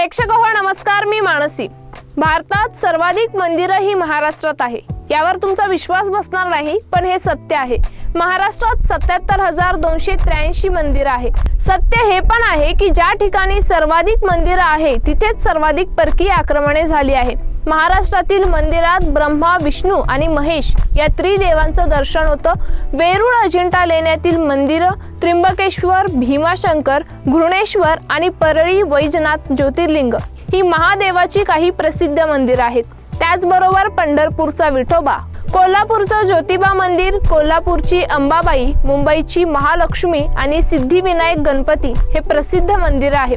प्रेक्षक हो नमस्कार मी मानसी. भारतात सर्वाधिक मंदिरं ही महाराष्ट्रात आहे. यावर तुमचा विश्वास बसणार नाही पण हे सत्य आहे. महाराष्ट्रात सत्याहत्तर हजार दोनशे त्र्याऐंशी मंदिर आहे. सत्य हे पण आहे की ज्या ठिकाणी सर्वाधिक मंदिरं आहे तिथेच सर्वाधिक परकीय आक्रमणे झाली आहे. महाराष्ट्रातील मंदिरात ब्रह्मा विष्णू आणि महेश या त्रिदेवांचं दर्शन होतं. वेरूळ अजिंठा लेण्यातील मंदिरं त्र्यंबकेश्वर भीमाशंकर घृणेश्वर आणि परळी वैजनाथ ज्योतिर्लिंग ही महादेवाची काही प्रसिद्ध मंदिरं आहेत. त्याचबरोबर पंढरपूरचा विठोबा कोल्हापूरचं ज्योतिबा मंदिर कोल्हापूरची अंबाबाई मुंबईची महालक्ष्मी आणि सिद्धिविनायक गणपती हे प्रसिद्ध मंदिर आहे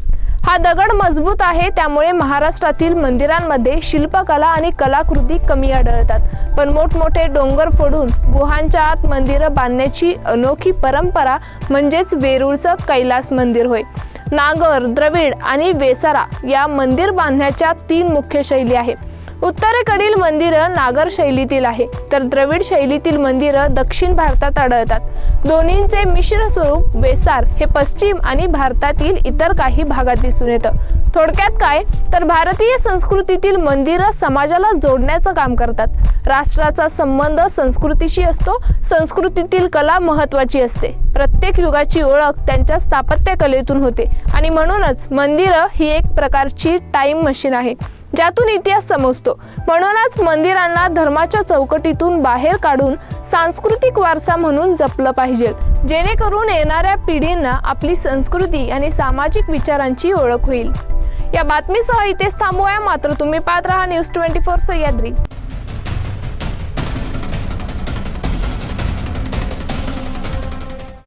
हा दगड मजबूत आहे त्यामुळे महाराष्ट्रातील मंदिरांमध्ये शिल्पकला आणि कलाकृती कमी आढळतात. पण मोठमोठे डोंगर फोडून गुहांच्या आत मंदिरं बांधण्याची अनोखी परंपरा म्हणजेच वेरूळचं कैलास मंदिर होय. नागर द्रविड आणि वेसारा या मंदिर बांधण्याच्या तीन मुख्य शैली आहेत उत्तरेकडील मंदिरं नागर शैलीतील आहे तर द्रविड शैलीतील मंदिरं दक्षिण भारतात आढळतात. दोन्हींचे मिश्र स्वरूप वेसार हे पश्चिम आणि भारतातील इतर काही भागात दिसून येतं. थोडक्यात काय? तर भारतीय संस्कृतीतील मंदिरं समाजाला जोडण्याचं काम करतात. राष्ट्राचा संबंध संस्कृतीशी असतो. संस्कृतीतील कला महत्वाची असते. प्रत्येक युगाची ओळख त्यांच्या स्थापत्यकलेतून होते. आणि म्हणूनच मंदिरं ही एक प्रकारची टाईम मशीन आहे. ज्यातून इतिहास समजतो. म्हणूनच मंदिरांना धर्माच्या चौकटीतून बाहेर काढून सांस्कृतिक वारसा म्हणून जपलं पाहिजे. जेणेकरून येणाऱ्या पिढींना आपली संस्कृती आणि सामाजिक विचारांची ओळख होईल. या बातमीसह इथेच थांबूया. मात्र तुम्ही पाहत राहा न्यूज ट्वेंटी फोर सह्याद्री.